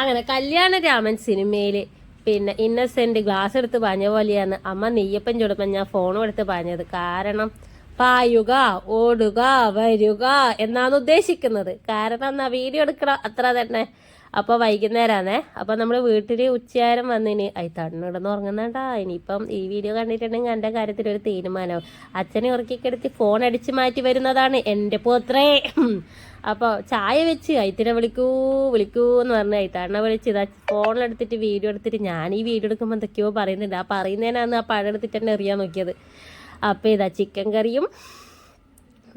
അങ്ങനെ കല്യാണരാമൻ രാമൻ സിനിമയിൽ പിന്നെ ഇന്നസെന്റ് ഗ്ലാസ് എടുത്ത് പറഞ്ഞ പോലെയാണ്. അമ്മ നെയ്യപ്പൻ ചോടുമ്പോൾ ഞാൻ ഫോണും എടുത്ത് പറഞ്ഞത് കാരണം പായുക ഓടുക വരുക എന്നാണ് ഉദ്ദേശിക്കുന്നത്. കാരണം എന്നാ വീഡിയോ എടുക്കണം അത്ര തന്നെ അപ്പൊ വൈകുന്നേരമാണേ അപ്പൊ നമ്മൾ വീട്ടിൽ ഉച്ചയാരം വന്നിനി. ഐ തണ്ണിടന്ന് ഉറങ്ങുന്നുണ്ടാ ഇനിയിപ്പം ഈ വീഡിയോ കണ്ടിട്ടുണ്ടെങ്കിൽ എന്റെ കാര്യത്തിൽ ഒരു തീരുമാനം അച്ഛനെ ഉറക്കിക്കെടുത്തി ഫോൺ അടിച്ചു മാറ്റി വരുന്നതാണ് എന്റെ പോത്രേ. അപ്പോൾ ചായ വെച്ച് ഐത്തിനെ വിളിക്കൂ വിളിക്കൂ എന്ന് പറഞ്ഞ് ഐത്താണ്ണ വിളിച്ച് ഇതാ ഫോണിലെടുത്തിട്ട് വീഡിയോ എടുത്തിട്ട് ഞാൻ ഈ വീഡിയോ എടുക്കുമ്പോൾ എന്തൊക്കെയോ പറയുന്നുണ്ട്. ആ പറയുന്നതിനാണ് ആ പഴം എടുത്തിട്ട് തന്നെ എറിയാൻ നോക്കിയത്. അപ്പോൾ ഇതാ ചിക്കൻ കറിയും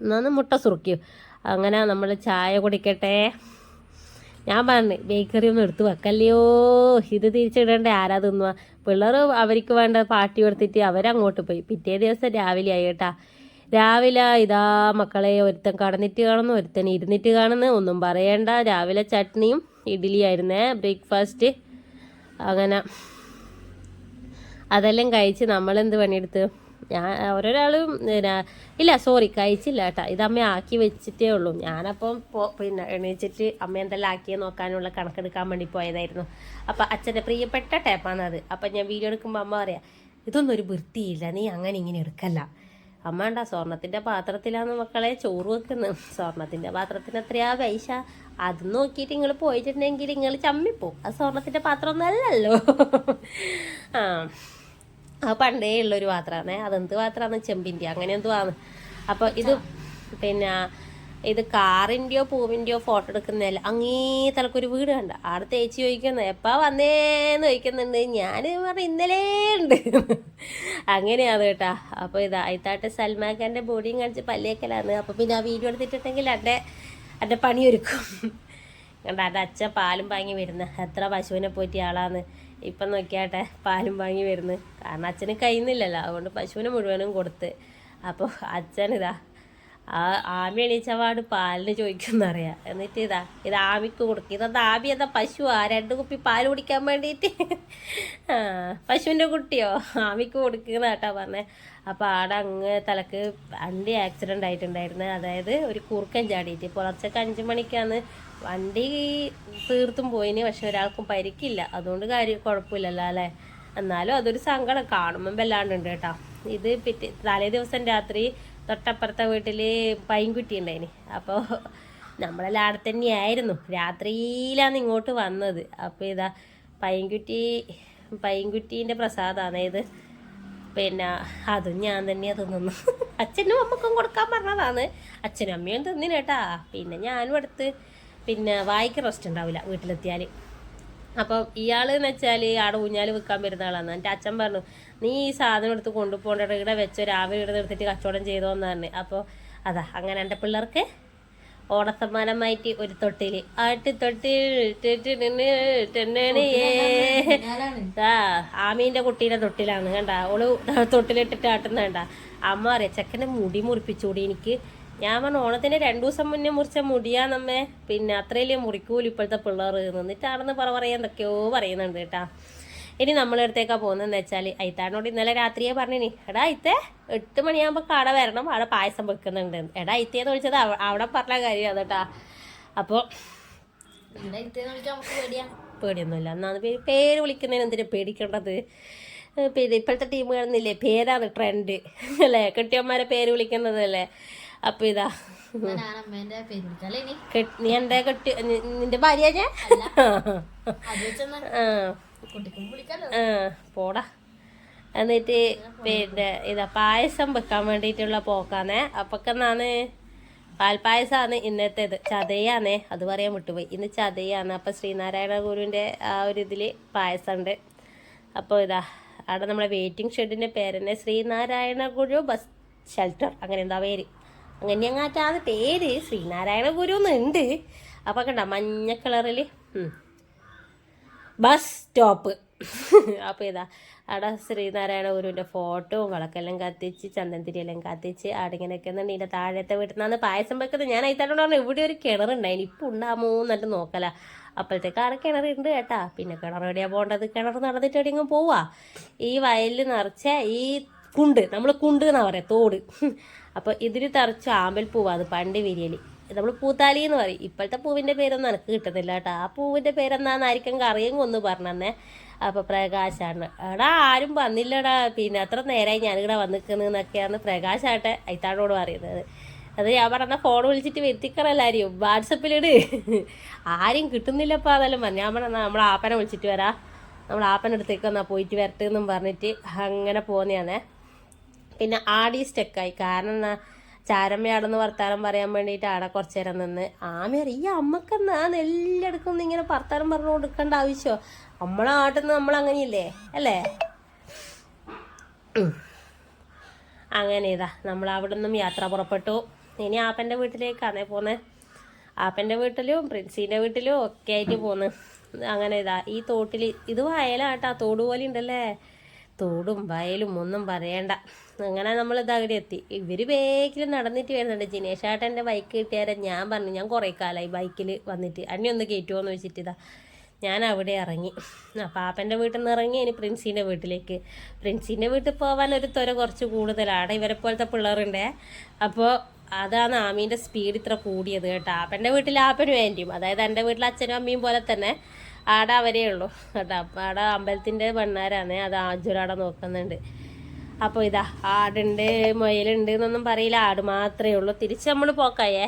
എന്നാന്ന് മുട്ട സുറുക്കിയും. അങ്ങനെ നമ്മൾ ചായ കുടിക്കട്ടെ. ഞാൻ പറഞ്ഞു ബേക്കറി ഒന്നും എടുത്ത് വെക്കല്ലയോ? ഇത് തിരിച്ചിടണ്ടേ ആരാ തിന്നുക പിള്ളേർ അവർക്ക് വേണ്ട പാട്ടി കൊടുത്തിട്ട് അവരങ്ങോട്ട് പോയി. പിറ്റേ ദിവസം രാവിലെ ആയി കേട്ടാ രാവിലെ ഇതാ മക്കളെ ഒരുത്തൻ കടന്നിട്ട് കാണുന്നു ഒരുത്തൻ ഇരുന്നിട്ട് കാണുന്നു. ഒന്നും പറയണ്ട. രാവിലെ ചട്നിയും ഇഡ്ഡലിയായിരുന്നേ ബ്രേക്ക്ഫാസ്റ്റ് അങ്ങനെ. അതെല്ലാം കഴിച്ച് നമ്മളെന്ത് പണിയെടുത്ത്? ഞാൻ ഓരോരാളും ഇല്ല സോറി കഴിച്ചില്ല കേട്ടോ. ഇത് അമ്മ ആക്കി വെച്ചിട്ടേ ഉള്ളൂ. ഞാനപ്പം പിന്നെ എണീച്ചിട്ട് അമ്മ എന്തെല്ലാം ആക്കിയെ നോക്കാനുള്ള കണക്കെടുക്കാൻ വേണ്ടി പോയതായിരുന്നു. അപ്പം അച്ഛന്റെ പ്രിയപ്പെട്ട ടേപ്പാണ് അത്. അപ്പം ഞാൻ വീഡിയോ എടുക്കുമ്പോൾ അമ്മ പറയാം ഇതൊന്നും ഒരു വൃത്തിയില്ല. നീ അങ്ങനെ ഇങ്ങനെ എടുക്കല്ല. അമ്മ ഉണ്ടാ സ്വർണത്തിന്റെ പാത്രത്തിലാണ് മക്കളെ ചോറ് വെക്കുന്നത്. സ്വർണത്തിന്റെ പാത്രത്തിന് എത്രയാ പൈസ? അത് നോക്കിയിട്ട് നിങ്ങൾ പോയിട്ടുണ്ടെങ്കിൽ നിങ്ങൾ ചമ്മിപ്പോവും. ആ സ്വർണത്തിന്റെ പാത്രം ഒന്നല്ലല്ലോ. ആ. അത് പണ്ടേ ഉള്ളൊരു പാത്രമാണ്. അതെന്ത് പാത്രമാണ് ചെമ്പിന്റെ അങ്ങനെ എന്തോ ആണ് അപ്പോൾ ഇത് പിന്നെ ഇത് കാറിന്റെയോ പൂവിന്റെയോ ഫോട്ടോ എടുക്കുന്നതല്ല അങ്ങേ തലക്കൊരു വീട് കണ്ട. ആടെ തേച്ച് ചോദിക്കുന്നത് എപ്പാ വന്നേന്ന്? ചോദിക്കുന്നുണ്ട്. ഞാൻ പറഞ്ഞു ഇന്നലേ ഉണ്ട്. അങ്ങനെയാണ് കേട്ടാ. അപ്പോൾ ഇതാ അയത്താട്ട് സൽമാൻ ബോഡിയും കാണിച്ച് പല്ലേക്കലാണ്. അപ്പോൾ പിന്നെ ആ വീഡിയോ എടുത്തിട്ടുണ്ടെങ്കിൽ എന്റെ എന്റെ പണിയൊരുക്കും. കണ്ട എന്റെ അച്ഛൻ പാലും വാങ്ങി വരുന്ന. എത്ര പശുവിനെ പോറ്റി ആളാന്ന്. ഇപ്പം നോക്കിയാട്ടെ പാലും വാങ്ങി വരുന്നു. കാരണം അച്ഛന് കഴിയുന്നില്ലല്ലോ. അതുകൊണ്ട് പശുവിനെ മുഴുവനും കൊടുത്ത്. അപ്പോൾ അച്ഛനിതാ ആ ആമി എണീച്ചവാട് പാലിന് ചോദിക്കുന്നറിയാം എന്നിട്ട് ഇതാ ഇത് ആമിക്ക് കൊടുക്കും. ഇതെന്താ ആമി? എന്താ ആ രണ്ട് കുപ്പി പാൽ കുടിക്കാൻ വേണ്ടിയിട്ട്. പശുവിന്റെ കുട്ടിയോ? ആമിക്ക് കൊടുക്കുന്ന കേട്ടാ പറഞ്ഞേ. അപ്പോൾ ആടെ അങ്ങ് തലക്ക് വണ്ടി ആക്സിഡന്റ് ആയിട്ടുണ്ടായിരുന്നു. അതായത് ഒരു കുറുക്കൻ ചാടിയിട്ട്. പുലർച്ചക്ക് അഞ്ച് മണിക്കാണ് വണ്ടി തീർത്തും പോയിന് പക്ഷെ ഒരാൾക്കും പരിക്കില്ല. അതുകൊണ്ട് കാര്യം കുഴപ്പമില്ലല്ലോ അല്ലേ? എന്നാലും അതൊരു സങ്കടം. കാണുമ്പം വല്ലാണ്ടുണ്ട് കേട്ടോ. ഇത് പിറ്റേ തലേ ദിവസം രാത്രി തൊട്ടപ്പുറത്തെ വീട്ടിൽ പൈൻകുട്ടി ഉണ്ടായിന് അപ്പോൾ നമ്മളെല്ലാം അവിടെ തന്നെയായിരുന്നു. രാത്രിയിലാണ് ഇങ്ങോട്ട് വന്നത്. അപ്പോൾ ഇതാ പൈൻകുട്ടി പൈൻകുട്ടീന്റെ പ്രസാദമാണ് ഇത് പിന്നെ അതും ഞാൻ തന്നെയാണ് തിന്നുന്നു. അച്ഛനും അമ്മക്കും കൊടുക്കാൻ പറഞ്ഞതാണ്. അച്ഛനും അമ്മയും തിന്നിന് കേട്ടാ. പിന്നെ ഞാനും എടുത്ത് പിന്നെ വായിക്ക് റെസ്റ്റ് ഉണ്ടാവില്ല വീട്ടിലെത്തിയാൽ അപ്പം ഇയാൾ എന്ന് വെച്ചാൽ ആടെ ഊഞ്ഞാൽ വിൽക്കാൻ വരുന്ന ആളാണ് എന്റെ അച്ഛൻ പറഞ്ഞു നീ ഈ സാധനം എടുത്ത് കൊണ്ടുപോകേണ്ട ഇവിടെ വെച്ചോ രാവിലെ ഇവിടെ നിർത്തിയിട്ട് കച്ചവടം ചെയ്തോന്ന് പറഞ്ഞു. അപ്പോൾ അതാ അങ്ങനെ എന്റെ പിള്ളേർക്ക് ഓണസമ്മാനമായിട്ട് ഒരു തൊട്ടിൽ. ആട്ടി തൊട്ടിൽ ആമീന്റെ കുട്ടീന്റെ തൊട്ടിലാണ് കണ്ട. ഓൾ തൊട്ടിലിട്ടിട്ട് ആട്ടുന്ന കണ്ട. അമ്മ അറിയാം ചെക്കന്റെ മുടി മുറിപ്പിച്ചുകൂടി എനിക്ക്. ഞാൻ പറഞ്ഞു ഓണത്തിന് രണ്ടു ദിവസം മുന്നേ മുറിച്ച മുടിയാന്നമ്മേ. പിന്നെ അത്രയല്ലേ മുറിക്കൂല ഇപ്പോഴത്തെ പിള്ളേർ. എന്നിട്ടാണെന്ന് പറ പറയാൻ എന്തൊക്കെയോ പറയുന്നുണ്ട് കേട്ടാ. ഇനി നമ്മളെടുത്തേക്കാ പോകുന്നതെന്ന് വെച്ചാൽ അയിത്താണോട് ഇന്നലെ രാത്രിയെ പറഞ്ഞിനി എടാ അയിത്തേ എട്ട് മണിയാകുമ്പോൾ കട വരണം അവിടെ പായസം വെക്കുന്നുണ്ട്. എടാ ഇത്തേന്ന് വിളിച്ചത് അവ- അവിടെ പറഞ്ഞ കാര്യം കേട്ടാ. അപ്പോൾ പേടിയൊന്നുമില്ല. എന്നാണ് പേര് പേര് വിളിക്കുന്നതിന് എന്തിനാ പേടിക്കേണ്ടത്? പിന്നെ ഇപ്പോഴത്തെ ടീം കാണുന്നില്ലേ പേരാണ് ട്രെൻഡ്. അല്ലേ? കെട്ടിയന്മാരെ പേര് വിളിക്കുന്നതല്ലേ? അപ്പോൾ ഇതാ. നീ എന്താ കെട്ടി നിന്റെ ഭാര്യ ഞാൻ? പോടാ. എന്നിട്ട് പിന്നെ ഇതാ പായസം വെക്കാൻ വേണ്ടിയിട്ടുള്ള പോക്കാന്നേ. അപ്പൊക്കെന്നാണ് പാൽപ്പായസമാണ് ഇന്നത്തേത്. ചതയാന്നേ. അത് പറയാൻ വിട്ടുപോയി. ഇന്ന് ചതയാണ്. അപ്പം ശ്രീനാരായണ ഗുരുവിന്റെ ആ ഒരു ഇതിൽ പായസം ഉണ്ട് അപ്പോൾ ഇതാ അവിടെ നമ്മളെ വെയിറ്റിംഗ് ഷെഡിന്റെ പേരെന്നെ ശ്രീനാരായണ ഗുരു ബസ് ഷെൽട്ടർ അങ്ങനെ എന്താ പേര്? അങ്ങനെ ആ പേര്. ശ്രീനാരായണ ഗുരു എന്നുണ്ട് അപ്പോൾ കണ്ട മഞ്ഞ കളറിൽ ബസ് സ്റ്റോപ്പ്. അപ്പോൾ ഇതാ അവിടെ ശ്രീനാരായണ ഗുരുവിന്റെ ഫോട്ടോ വിളക്കെല്ലാം കത്തിച്ച് ചന്ദനത്തിരിയെല്ലാം കത്തിച്ച് അവിടെ ഇങ്ങനെ വെക്കുന്നുണ്ട് ഇതിന്റെ താഴത്തെ വീട്ടിൽ നിന്നാണ് പായസം വെക്കുന്നത് ഞാൻ അതിനോട് പറഞ്ഞു ഇവിടെ ഒരു കിണറുണ്ടായിന് ഇപ്പം ഉണ്ടാമോ എന്നിട്ട് നോക്കല. അപ്പോഴത്തേക്ക് അവിടെ കിണറുണ്ട് കേട്ടാ. പിന്നെ കിണർ എവിടെയാണ് പോകേണ്ടത്? കിണർ നടന്നിട്ട് എവിടെയെങ്കിലും പോവാ. ഈ വയലിൽ നിറച്ച ഈ കുണ്ട് നമ്മൾ കുണ്ട് എന്നാ പറയാ തോട്. അപ്പോൾ ഇതിന് തറച്ച് ആമ്പൽ പൂവാണ് പണ്ട് വിരിയൽ നമ്മൾ പൂത്താലി എന്ന് പറയും. ഇപ്പോഴത്തെ പൂവിന്റെ പേരൊന്നും എനിക്ക് കിട്ടുന്നില്ല കേട്ടോ. ആ പൂവിന്റെ പേരെന്താണെന്നായിരിക്കും ആയിരിക്കും കൊന്ന് ഒന്ന് അപ്പോൾ പ്രകാശാണ്. എടാ ആരും വന്നില്ലടാ. പിന്നെ അത്ര നേരമായി ഞാനിവിടെ വന്നിക്കുന്നതെന്നൊക്കെയാണ് പ്രകാശാട്ടെ ഐത്താടോട് പറയുന്നത്. അത് ഞാൻ പറഞ്ഞ ഫോൺ വിളിച്ചിട്ട് വരുത്തിക്കണം എല്ലാവരെയും വാട്സപ്പിലിട്. ആരും കിട്ടുന്നില്ലപ്പോൾ അതെല്ലാം പറഞ്ഞു. ഞാൻ പറഞ്ഞാൽ നമ്മൾ ആപ്പനെ വിളിച്ചിട്ട് വരാം. നമ്മൾ ആപ്പനടുത്തേക്ക് എന്നാൽ പോയിട്ട് വരട്ടെ എന്നും പറഞ്ഞിട്ട് അങ്ങനെ പോന്നെയാണേ. പിന്നെ ആടി സ്റ്റെക്കായി കാരണം എന്നാ ചാരമ്മയാടെന്ന് വർത്താനം പറയാൻ വേണ്ടിയിട്ട് ആടെ കുറച്ച് നേരം നിന്ന്. ആമയർ ഈ അമ്മക്കെന്നാ നെല്ലെടുക്കുന്ന ഇങ്ങനെ വർത്താനം പറഞ്ഞു കൊടുക്കേണ്ട ആവശ്യമോ? നമ്മളെ നാട്ടിൽ നിന്ന് നമ്മളങ്ങനെയില്ലേ അല്ലേ? അങ്ങനെ ഇതാ നമ്മൾ അവിടെ നിന്നും യാത്ര പുറപ്പെട്ടു. ഇനി ആപ്പന്റെ വീട്ടിലേക്കാണേ പോന്നെ. ആപ്പന്റെ വീട്ടിലും പ്രിൻസിന്റെ വീട്ടിലും ഒക്കെ ആയിട്ട് പോന്ന്. അങ്ങനെ ഇതാ ഈ തോട്ടിൽ ഇത് വയലാട്ടാ തോട് പോലെ ഉണ്ടല്ലേ? തോടും വയലും ഒന്നും പറയണ്ട. അങ്ങനെ നമ്മൾ ഇതവിടെ എത്തി. ഇവർ വേഗം നടന്നിട്ട് വരുന്നുണ്ട്. ജിനേഷ് ഏട്ടന്റെ ബൈക്ക് കിട്ടിയാരെ ഞാൻ പറഞ്ഞു. ഞാൻ കുറേ കാലമായി ബൈക്കിൽ വന്നിട്ട്. അന്നെ ഒന്ന് കയറ്റുമോ എന്ന് വെച്ചിട്ട് ഇതാ ഞാൻ അവിടെ ഇറങ്ങി. പാപ്പന്റെ വീട്ടിൽ നിന്ന് ഇറങ്ങി. ഇനി പ്രിൻസിന്റെ വീട്ടിലേക്ക്. പ്രിൻസിന്റെ വീട്ടിൽ പോകാൻ ഒരു ത്വര കുറച്ച് കൂടുതലാണ് ഇവരെ പോലത്തെ പിള്ളേരുണ്ടേ. അപ്പോൾ അതാണ് ആമീന്റെ സ്പീഡ് ഇത്ര കൂടിയത് കേട്ടോ. ആപ്പന്റെ വീട്ടിൽ ആപ്പനും വേണ്ടിയും അതായത് എന്റെ വീട്ടിൽ അച്ഛനും അമ്മയും പോലെ തന്നെ ആടെ അവരേ ഉള്ളൂ. കേട്ടോ. അപ്പം ആടെ അമ്പലത്തിന്റെ പെണ്ണാരാണ്. അത് ആജുരാടെ നോക്കുന്നുണ്ട്. അപ്പോൾ ഇതാ ആടുണ്ട് മുയലുണ്ട് എന്നൊന്നും പറയില്ല. ആട് മാത്രമേ ഉള്ളൂ. തിരിച്ച് നമ്മൾ പോക്കായേ.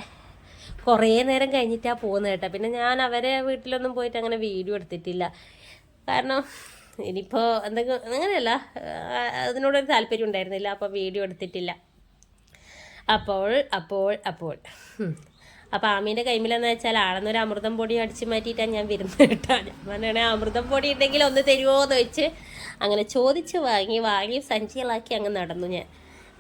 കുറേ നേരം കഴിഞ്ഞിട്ടാണ് പോകുന്നത് കേട്ടോ. പിന്നെ ഞാൻ അവരെ വീട്ടിലൊന്നും പോയിട്ട് അങ്ങനെ വീഡിയോ എടുത്തിട്ടില്ല. കാരണം ഇനിയിപ്പോൾ എന്തെങ്കിലും അങ്ങനെയല്ല. അതിനോടൊരു താല്പര്യം ഉണ്ടായിരുന്നില്ല. അപ്പോൾ വീഡിയോ എടുത്തിട്ടില്ല. അപ്പോൾ അപ്പോൾ അപ്പോൾ. അപ്പൊ അപ്പോൾ ആമീന്റെ കൈമിലെന്ന് വെച്ചാൽ ആളെന്നൊരു അമൃതം പൊടി അടിച്ച് മാറ്റിയിട്ടാണ് ഞാൻ വരുന്നത് കേട്ടോ. ഞാൻ അമൃതം പൊടി ഉണ്ടെങ്കിൽ ഒന്ന് തരുമോ എന്ന് വെച്ച് അങ്ങനെ ചോദിച്ച് വാങ്ങി വാങ്ങി സഞ്ചികളാക്കി അങ്ങ് നടന്നു ഞാൻ.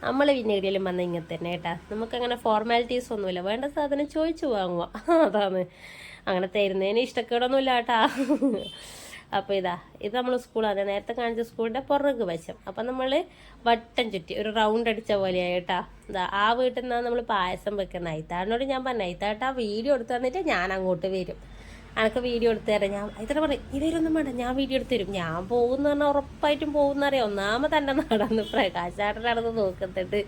നമ്മൾ പിന്നെ എവിടെയെങ്കിലും വന്ന ഇങ്ങനെ തന്നെ കേട്ടാ. നമുക്കങ്ങനെ ഫോർമാലിറ്റീസ് ഒന്നുമില്ല. വേണ്ട സാധനം ചോദിച്ചു വാങ്ങുക അതാണ്. അങ്ങനെ തരുന്നതിന് ഇഷ്ടക്കേടൊന്നുമില്ല കേട്ടാ. അപ്പോൾ ഇതാ ഇത് നമ്മൾ സ്കൂളാണ് നേരത്തെ കാണിച്ച സ്കൂളിന്റെ പുറകു വശം. അപ്പം നമ്മൾ വട്ടം ചുറ്റി ഒരു റൗണ്ട് അടിച്ച പോലെയായി കേട്ടാ. ഇതാ ആ വീട്ടിൽ നിന്നാണ് നമ്മൾ പായസം വെക്കുന്നത് അയിത്താടിനോട് ഞാൻ പറഞ്ഞു ഐത്താട്ടാ വീഡിയോ എടുത്തു തന്നിട്ട് ഞാൻ അങ്ങോട്ട് വരും. അനക്ക് വീഡിയോ എടുത്തു തരാം. ഞാൻ ഇത്ര പറഞ്ഞു ഇവരൊന്നും വേണ്ട ഞാൻ വീഡിയോ എടുത്തു തരും. ഞാൻ പോകുന്ന പറഞ്ഞാൽ ഉറപ്പായിട്ടും പോകുന്ന അറിയാം? ഒന്നാമത് എന്റെ നടന്ന് പ്രകാശാട്ടനാണെന്ന് നോക്കുന്നുണ്ട്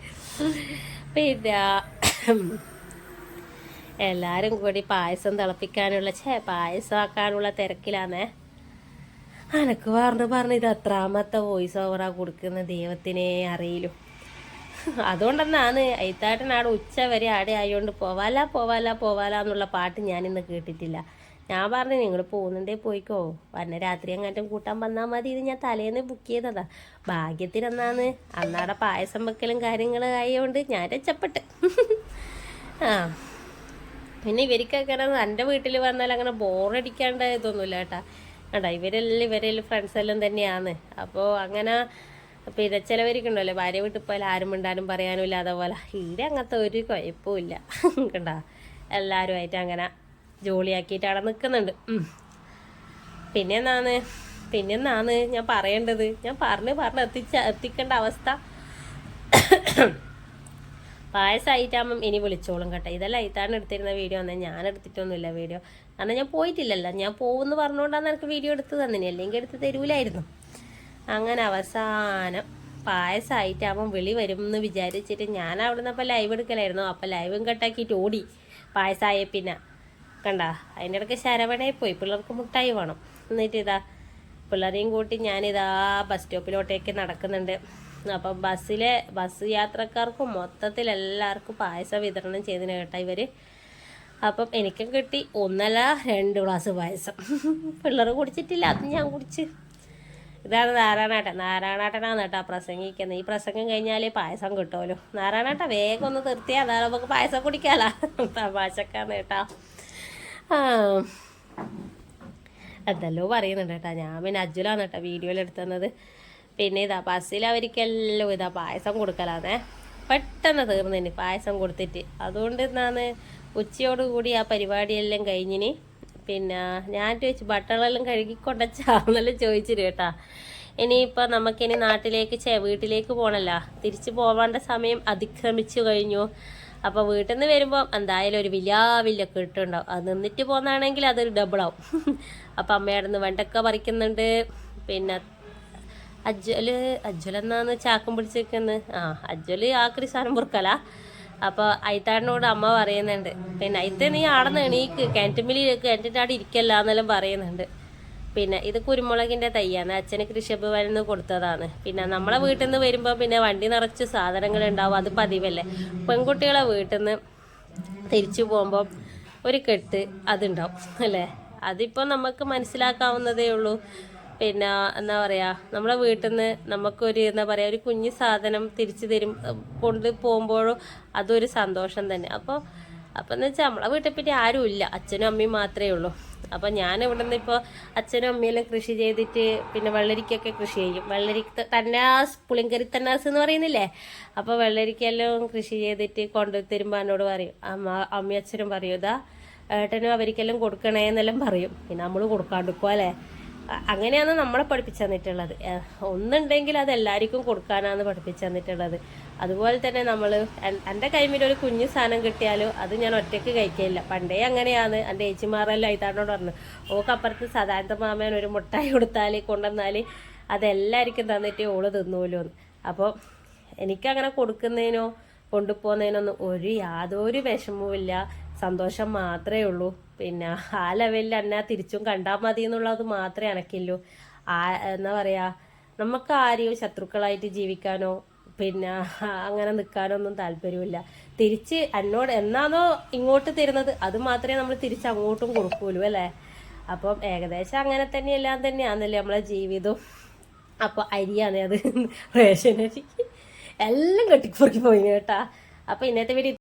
പിന്നെ എല്ലാവരും കൂടി പായസം തിളപ്പിക്കാനുള്ള ഛേ പായസം ആക്കാനുള്ള തിരക്കിലാന്നേ. അനക്ക് പറഞ്ഞു പറഞ്ഞു ഇത് എത്രാമത്തെ വോയിസ് ഓവറാ കൊടുക്കുന്ന ദൈവത്തിനെ അറിയില്ലു അതുകൊണ്ടെന്നാണ് അയിത്താട്ടനാട് ഉച്ച വരെ ആടെ ആയതുകൊണ്ട് പോവാല പോവാല പോവാല എന്നുള്ള പാട്ട് ഞാനിന്ന് കേട്ടിട്ടില്ല. ഞാൻ പറഞ്ഞു നിങ്ങൾ പോകുന്നുണ്ടേ പോയിക്കോ. വന്ന രാത്രി അങ്ങാട്ടും കൂട്ടാൻ വന്നാൽ മതി ഇത് ഞാൻ തലേന്ന് ബുക്ക് ചെയ്തതാ. ഭാഗ്യത്തിനെന്നാന്ന് അന്നാടെ പായസം വെക്കലും കാര്യങ്ങളും ആയതുകൊണ്ട് ഞാൻ രക്ഷപ്പെട്ട്. ആ. പിന്നെ ഇവർക്കൊക്കെ എന്റെ വീട്ടിൽ വന്നാൽ അങ്ങനെ ബോറടിക്കാണ്ട് ഇതൊന്നുമില്ല കേട്ടാ. കേട്ടാ ഇവരെല്ലാം ഇവരെല്ലാം ഫ്രണ്ട്സ് എല്ലാം തന്നെയാണ്. അപ്പോൾ അങ്ങനെ പിന്നെ ചിലവർക്കുണ്ടല്ലോ ഭാര്യ വീട്ടിൽ പോയാൽ ആരും മിണ്ടാനും പറയാനും ഇല്ല അതേപോലെ ഇവിടെ അങ്ങനത്തെ ഒരു കുഴപ്പമില്ല കണ്ടാ? എല്ലാവരുമായിട്ട് അങ്ങനെ ജോളിയാക്കിയിട്ട് അവിടെ നിൽക്കുന്നുണ്ട്. പിന്നെ എന്നാന്ന് പിന്നെ എന്നാന്ന് ഞാൻ പറയേണ്ടത്? ഞാൻ പറഞ്ഞ് പറഞ്ഞ് എത്തിച്ച എത്തിക്കേണ്ട അവസ്ഥ. പായസമായിട്ടാകുമ്പം ഇനി വിളിച്ചോളും കേട്ടോ. ഇതല്ല ഇതാണ് എടുത്തിരുന്ന വീഡിയോ എന്നാൽ ഞാൻ എടുത്തിട്ടൊന്നുമില്ല വീഡിയോ. കാരണം ഞാൻ പോയിട്ടില്ലല്ലോ. ഞാൻ പോകുമെന്ന് പറഞ്ഞുകൊണ്ടാണ് എനിക്ക് വീഡിയോ എടുത്ത് തന്നിനി. അല്ലെങ്കിൽ എടുത്ത് തരൂലായിരുന്നു. അങ്ങനെ അവസാനം പായസമായിട്ടാകുമ്പം വിളി വരും എന്ന് വിചാരിച്ചിട്ട് ഞാൻ അവിടെ നിന്ന് ലൈവ് എടുക്കലായിരുന്നു. അപ്പോൾ ലൈവും കട്ടാക്കിയിട്ട് ഓടി പായസമായ പിന്നെ. കണ്ട? അതിന്റെ ഇടയ്ക്ക് ശരവണയിൽ പോയി. പിള്ളേർക്ക് മുട്ടായി വേണം. എന്നിട്ട് ഇതാ പിള്ളേരെയും കൂട്ടി ഞാനിതാ ബസ് സ്റ്റോപ്പിലോട്ടേക്ക് നടക്കുന്നുണ്ട്. അപ്പം ബസ്സിലെ ബസ് യാത്രക്കാർക്കും മൊത്തത്തിൽ എല്ലാവർക്കും പായസം വിതരണം ചെയ്തിന് കേട്ടോ ഇവർ അപ്പം എനിക്കും കിട്ടി ഒന്നല്ല രണ്ട് ഗ്ലാസ് പായസം. പിള്ളേർ കുടിച്ചിട്ടില്ല അത് ഞാൻ കുടിച്ച്. ഇതാണ് നാരായണാട്ടൻ. നാരായണാട്ടനാണ് കേട്ടോ പ്രസംഗിക്കുന്നത്. ഈ പ്രസംഗം കഴിഞ്ഞാൽ പായസം കിട്ടുമല്ലോ നാരായണാട്ട വേഗം ഒന്ന് നിർത്തിയാൽ അതാണ് നമുക്ക് പായസം കുടിക്കാലോ തമാശക്കാന്ന് കേട്ടോ. അതല്ലോ പറയുന്നുണ്ട് കേട്ടോ. ഞാൻ പിന്നെ അജ്ജുലാണ് കേട്ടോ വീഡിയോയിൽ എടുത്തുന്നത്. പിന്നെ ഇതാ ബസ്സിൽ അവർക്കെല്ലാം ഇതാ പായസം കൊടുക്കലാന്നേ പെട്ടെന്ന് തീർന്നിന് പായസം കൊടുത്തിട്ട്. അതുകൊണ്ട് എന്നാന്ന് ഉച്ചയോടുകൂടി ആ പരിപാടിയെല്ലാം കഴിഞ്ഞിന് പിന്നെ ഞാൻ ചോദിച്ചു ബട്ടളെല്ലാം കഴുകിക്കൊണ്ടച്ചാന്നെല്ലാം ചോദിച്ചിട്ട് കേട്ടാ. ഇനിയിപ്പോൾ നമുക്കിനി നാട്ടിലേക്ക് ചേ വീട്ടിലേക്ക് പോകണല്ലോ തിരിച്ചു പോവേണ്ട സമയം അതിക്രമിച്ചു കഴിഞ്ഞു. അപ്പോൾ വീട്ടിൽ നിന്ന് വരുമ്പോൾ എന്തായാലും ഒരു വിലാവില്ലൊക്കെ ഇട്ടുണ്ടാവും അത് നിന്നിട്ട് പോകുന്നതാണെങ്കിൽ അതൊരു ഡബിളാവും അപ്പം അമ്മയുടെ നിന്ന് വെണ്ടക്ക പറിക്കുന്നുണ്ട്. പിന്നെ അജ്വൽ അജ്വൽ എന്നാന്ന് ചാക്കും പിടിച്ച് നിൽക്കുന്നത് ആ അജ്വൽ ആക്രി സാധനം പൊറുക്കല. അപ്പോൾ അയിത്താടിനോട് അമ്മ പറയുന്നുണ്ട്. പിന്നെ അയിത്ത നീ ആടന്ന് എണീക്ക്. കിണറ്റുമ്പിൽ കിണറ്റിന്റെ ആടെ ഇരിക്കല്ല എന്നെല്ലാം പറയുന്നുണ്ട്. പിന്നെ ഇത് കുരുമുളകിന്റെ തൈയാണ് അച്ഛന് കൃഷിഭവനിൽ നിന്ന് കൊടുത്തതാണ്. പിന്നെ നമ്മളെ വീട്ടിൽ നിന്ന് വരുമ്പോൾ പിന്നെ വണ്ടി നിറച്ച് സാധനങ്ങൾ ഉണ്ടാവും അത് പതിവല്ലേ? പെൺകുട്ടികളെ വീട്ടിൽ നിന്ന് തിരിച്ചു പോകുമ്പോൾ ഒരു കെട്ട് അതുണ്ടാവും. അല്ലേ? അതിപ്പോൾ നമുക്ക് മനസ്സിലാക്കാവുന്നതേ ഉള്ളൂ. പിന്നെ എന്താ പറയാ നമ്മളെ വീട്ടിൽ നിന്ന് നമുക്കൊരു എന്താ പറയാ ഒരു കുഞ്ഞു സാധനം തിരിച്ചു തരും കൊണ്ട് പോകുമ്പോഴും അതൊരു സന്തോഷം തന്നെ. അപ്പോൾ അപ്പം എന്ന് വെച്ചാൽ നമ്മളെ വീട്ടിൽ പറ്റി ആരും ഇല്ല അച്ഛനും അമ്മയും മാത്രമേ ഉള്ളൂ. അപ്പോൾ ഞാൻ ഇവിടെ നിന്ന് ഇപ്പോൾ അച്ഛനും അമ്മയെല്ലാം കൃഷി ചെയ്തിട്ട് പിന്നെ വെള്ളരിക്കൊക്കെ കൃഷി ചെയ്യും. വെള്ളരി തന്നാസ് പുളിങ്കരി തന്നാസ് എന്ന് പറയുന്നില്ലേ? അപ്പോൾ വെള്ളരിക്കെല്ലാം കൃഷി ചെയ്തിട്ട് കൊണ്ടു തരുമ്പോ എന്നോട് പറയും. അമ്മ അമ്മയും അച്ഛനും പറയും ഇതാ ഏട്ടനും അവർക്കെല്ലാം കൊടുക്കണേ എന്നെല്ലാം പറയും. പിന്നെ നമ്മൾ കൊടുക്കാണ്ടിരിക്കുക അല്ലേ? അങ്ങനെയാണ് നമ്മളെ പഠിപ്പിച്ചു തന്നിട്ടുള്ളത്. ഒന്നുണ്ടെങ്കിൽ അത് എല്ലാവർക്കും കൊടുക്കാനാണ് പഠിപ്പിച്ചു തന്നിട്ടുള്ളത്. അതുപോലെ തന്നെ നമ്മൾ എന്റെ കൈമിൽ ഒരു കുഞ്ഞു സാധനം കിട്ടിയാലും അത് ഞാൻ ഒറ്റയ്ക്ക് കഴിക്കില്ല പണ്ടേ അങ്ങനെയാണ്. എന്റെ ഏച്ചിമാരെല്ലാം ഇതാണോട് പറഞ്ഞു ഓക്കപ്പുറത്ത് സദാനന്ദ മാമൻ ഒരു മുട്ടായി കൊടുത്താൽ കൊണ്ടുവന്നാൽ അതെല്ലാവർക്കും തന്നിട്ട് ഓൾ തിന്നൂലോ അപ്പോൾ എനിക്കങ്ങനെ കൊടുക്കുന്നതിനോ കൊണ്ടുപോകുന്നതിനൊന്നും ഒരു യാതൊരു വിഷമവുമില്ല. സന്തോഷം മാത്രമേ ഉള്ളൂ. പിന്നെ ആ ലെവലിൽ എന്നെ തിരിച്ചും കണ്ടാൽ മതി എന്നുള്ളത് മാത്രമേ എനക്കില്ലൂ ആ എന്താ പറയുക നമുക്ക് ആരെയും ശത്രുക്കളായിട്ട് ജീവിക്കാനോ പിന്നെ അങ്ങനെ നിൽക്കാനോ ഒന്നും താല്പര്യമില്ല. തിരിച്ച് എന്നോട് എന്നാണോ ഇങ്ങോട്ട് തരുന്നത് അത് മാത്രമേ നമ്മൾ തിരിച്ച് അങ്ങോട്ടും കൊടുക്കൂലൂ അല്ലേ? അപ്പം ഏകദേശം അങ്ങനെ തന്നെ എല്ലാം തന്നെയാണല്ലേ നമ്മളെ ജീവിതം. അപ്പോൾ അരിയാണ് അത്. റേഷൻ അരി എല്ലാം കെട്ടിപ്പുറക്കി പോയി കേട്ടാ. അപ്പോൾ ഇന്നത്തെ വീഡിയോ